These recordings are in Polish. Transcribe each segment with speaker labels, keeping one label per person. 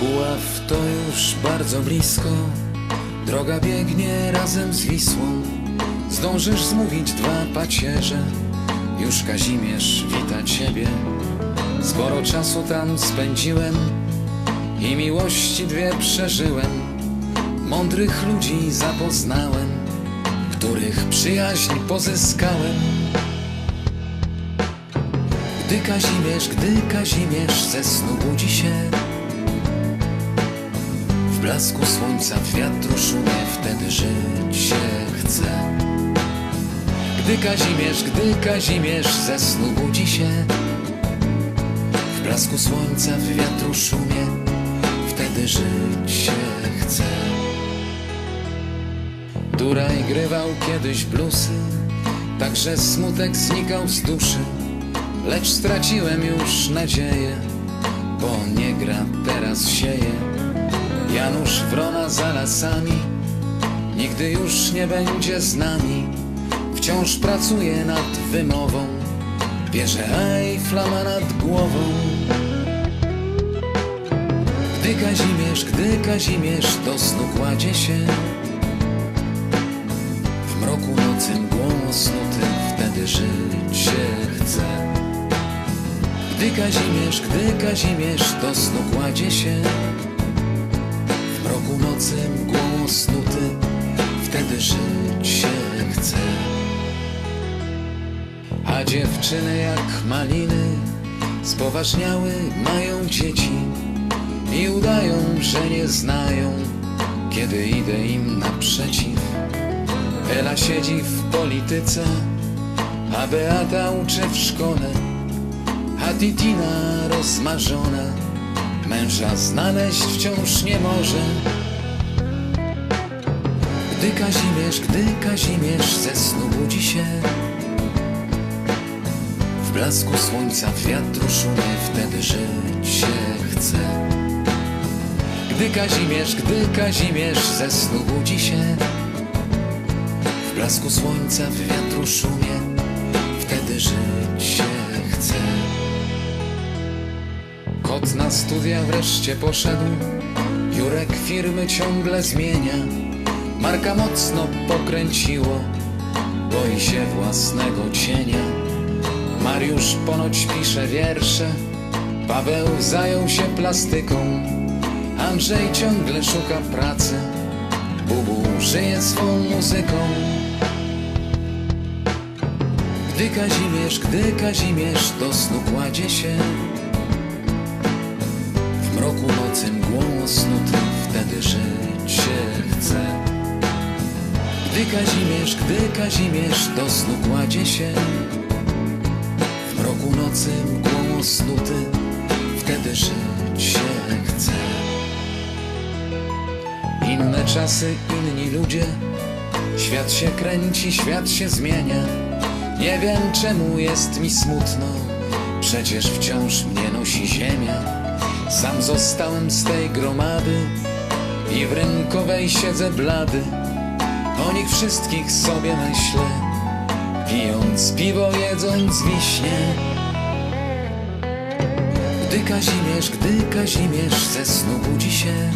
Speaker 1: Puław to już bardzo blisko, droga biegnie razem z Wisłą. Zdążysz zmówić dwa pacierze, już Kazimierz wita ciebie. Sporo czasu tam spędziłem i miłości dwie przeżyłem. Mądrych ludzi zapoznałem, których przyjaźń pozyskałem. Gdy Kazimierz, gdy Kazimierz ze snu budzi się W blasku słońca w wiatru szumie wtedy żyć się chce. Gdy Kazimierz, gdy Kazimierz ze snu budzi się W blasku słońca w wiatru szumie wtedy żyć się chce. Duraj grywał kiedyś bluesy Także smutek znikał z duszy Lecz straciłem już nadzieję Bo nie gra, teraz sieje Janusz Wrona za lasami Nigdy już nie będzie z nami. Wciąż pracuje nad wymową Bierze Eiffla ma nad głową. Gdy Kazimierz, gdy Kazimierz do snu kładzie się. W mroku nocy mgłą osnuty wtedy żyć się chce. Gdy Kazimierz, gdy Kazimierz do snu kładzie się, w mroku nocy mgłą osnuty wtedy żyć się chce. A dziewczyny jak maliny spoważniały, mają dzieci i udają, że nie znają, kiedy idę im naprzeciw. Ela siedzi w polityce, a Beata uczy w szkole, a Titina rozmarzona męża znaleźć wciąż nie może. Gdy Kazimierz, gdy Kazimierz ze snu budzi się, w blasku słońca wiatru szumie wtedy żyć się chce. Gdy Kazimierz, gdy Kazimierz ze snu budzi się, w blasku słońca w wiatru szumie Wtedy żyć się chce. Kot na studia wreszcie poszedł. Jurek firmy ciągle zmienia Marka mocno pokręciło Boi się własnego cienia. Mariusz ponoć pisze wiersze Paweł zajął się plastyką. Andrzej ciągle szuka pracy Bubu żyje swą muzyką. Gdy Kazimierz, gdy Kazimierz do snu kładzie się W mroku nocy mgłą osnuty wtedy żyć się chce Gdy Kazimierz, gdy Kazimierz do snu kładzie się W mroku nocy mgłą osnuty wtedy żyć się chce inne czasy, inni ludzie. Świat się kręci, świat się zmienia. Nie wiem czemu jest mi smutno, przecież wciąż mnie nosi ziemia. Sam zostałem z tej gromady i w rynkowej siedzę blady. O nich wszystkich sobie myślę, pijąc piwo, jedząc wiśnie. Gdy Kazimierz, gdy Kazimierz ze snu budzi się.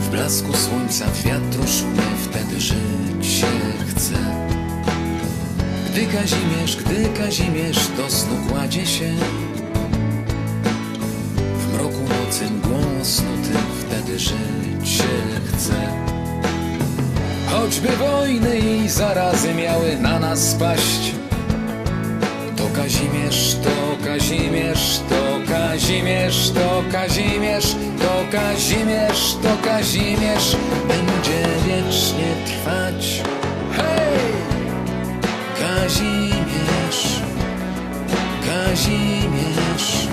Speaker 1: W blasku słońca w wiatru szumie wtedy żyć się chce. Gdy Kazimierz, gdy Kazimierz do snu kładzie się W mroku nocy mgłą wtedy żyć się chce Choćby wojny i zarazy miały na nas spaść to Kazimierz, to Kazimierz, to Kazimierz, to Kazimierz, to Kazimierz, to Kazimierz będzie wiecznie trwać. Hej! Kazimierz, Kazimierz,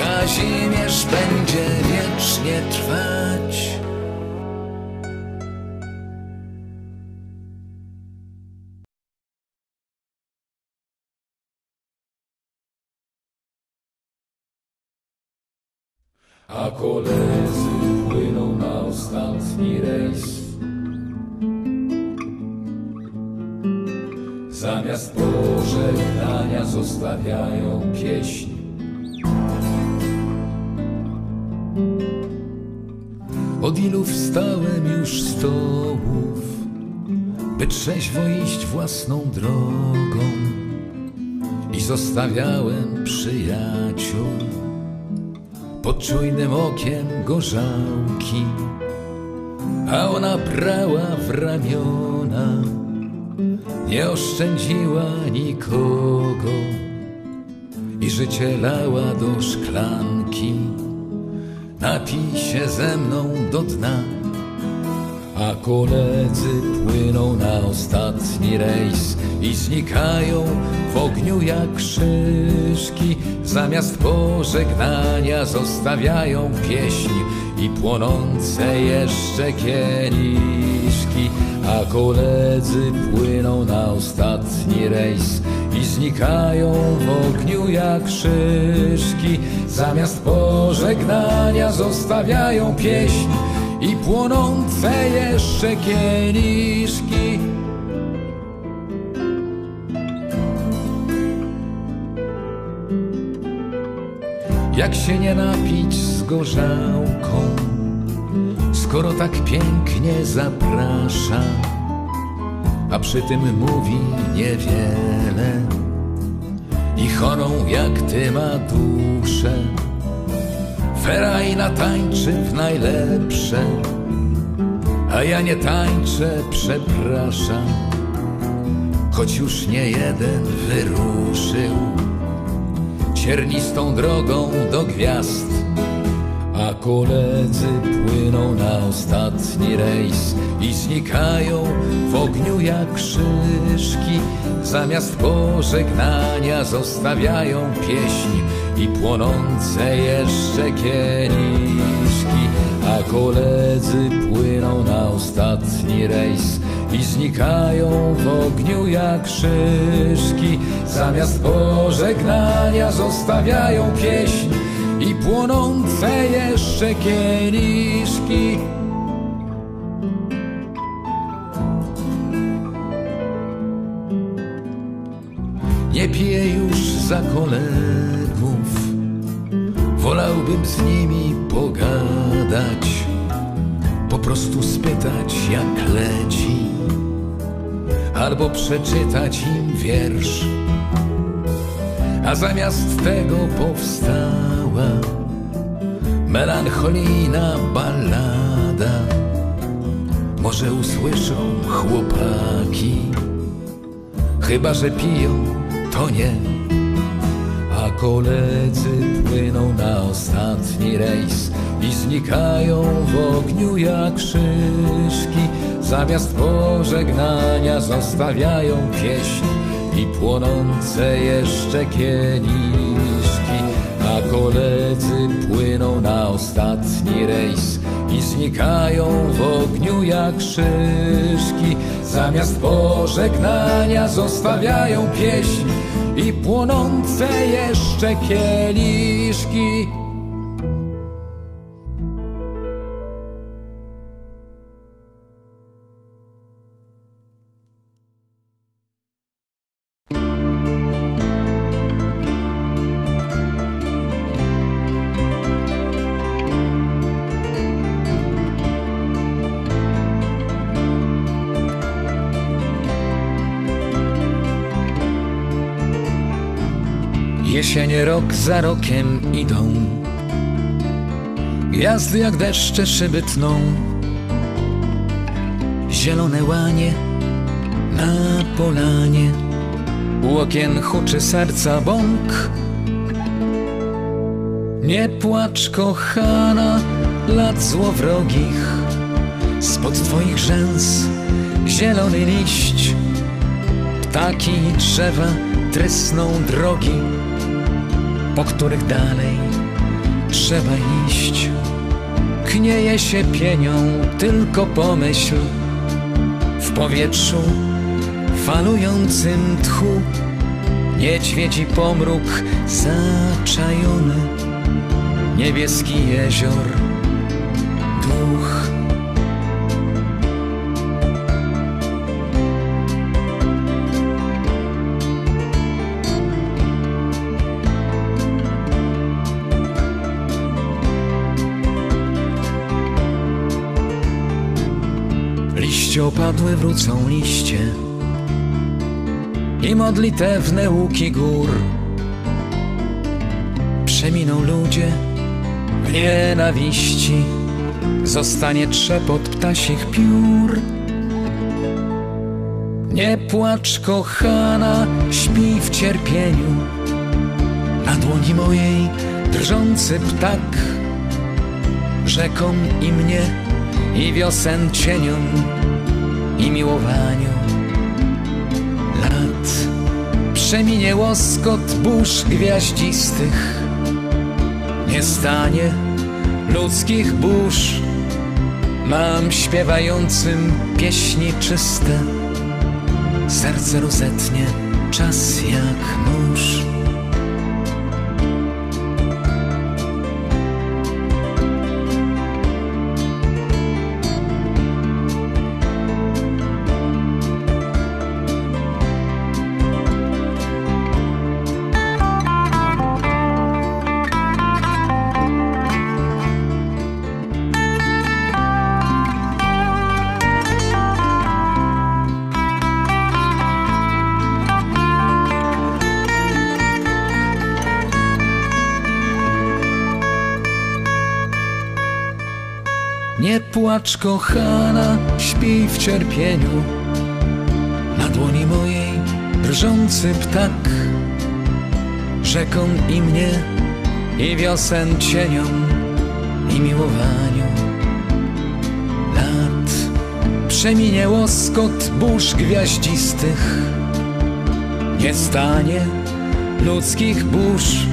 Speaker 1: Kazimierz będzie wiecznie trwać.
Speaker 2: A koledzy płyną na ostatni rejs. Zamiast pożegnania zostawiają pieśń. Od ilu wstałem już stołów, by trzeźwo iść własną drogą i zostawiałem przyjaciół pod czujnym okiem gorzałki, a ona brała w ramiona, nie oszczędziła nikogo i życie lała do szklanki. Napij się ze mną do dna, a koledzy płyną na ostatni rejs i znikają w ogniu jak szyszki. Zamiast pożegnania zostawiają pieśń i płonące jeszcze kieliszki. A koledzy płyną na ostatni rejs i znikają w ogniu jak szyszki. Zamiast pożegnania zostawiają pieśń i płonące jeszcze kieliszki. Jak się nie napić z gorzałką, skoro tak pięknie zaprasza, a przy tym mówi niewiele i chorą jak ty ma duszę. Ferajna tańczy w najlepsze, a ja nie tańczę, przepraszam, choć już nie jeden wyruszył ciernistą drogą do gwiazd. A koledzy płyną na ostatni rejs i znikają w ogniu jak szyszki. Zamiast pożegnania zostawiają pieśń i płonące jeszcze kieliszki. A koledzy płyną na ostatni rejs i znikają w ogniu jak szyszki. Zamiast pożegnania zostawiają pieśń i płonące jeszcze kieliszki. Nie piję już za kolegów, wolałbym z nimi pogadać, po prostu spytać jak leci, albo przeczytać im wiersz. A zamiast tego powstała melancholijna ballada. Może usłyszą chłopaki, chyba że piją, to nie. Koledzy płyną na ostatni rejs i znikają w ogniu jak szyszki. Zamiast pożegnania zostawiają pieśń i płonące jeszcze kieliszki. A koledzy płyną ostatni rejs i znikają w ogniu jak szyszki. Zamiast pożegnania zostawiają pieśń i płonące jeszcze kieliszki. Jesienie rok za rokiem idą. Gwiazdy jak deszcze szyby tną. Zielone łanie na polanie. U okien huczy serca bąk. Nie płacz kochana lat złowrogich. Spod twoich rzęs zielony liść. Ptaki i drzewa trysną drogi po których dalej trzeba iść. Knieje się pienią, tylko pomyśl w powietrzu falującym tchu. Niedźwiedzi pomruk zaczajony, niebieski jezior, duch. Wrócą liście i modlitewne łuki gór. Przeminą ludzie w nienawiści, zostanie trzepot ptasich piór. Nie płacz, kochana, śpi w cierpieniu. Na dłoni mojej drżący ptak, rzeką i mnie, i wiosen cieniom, i miłowaniu lat. Przeminie łoskot burz gwiaździstych, nie stanie ludzkich burz. Mam śpiewającym pieśni czyste, serce rozetnie czas jak nóż. Nie płacz, kochana, śpij w cierpieniu. Na dłoni mojej drżący ptak, rzeką i mnie, i wiosen cieniom, i miłowaniu lat. Przeminie łoskot burz gwiaździstych, nie stanie ludzkich burz,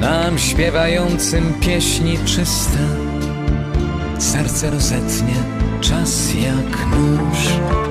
Speaker 2: nam śpiewającym pieśni czyste serce rozetnie czas jak nóż.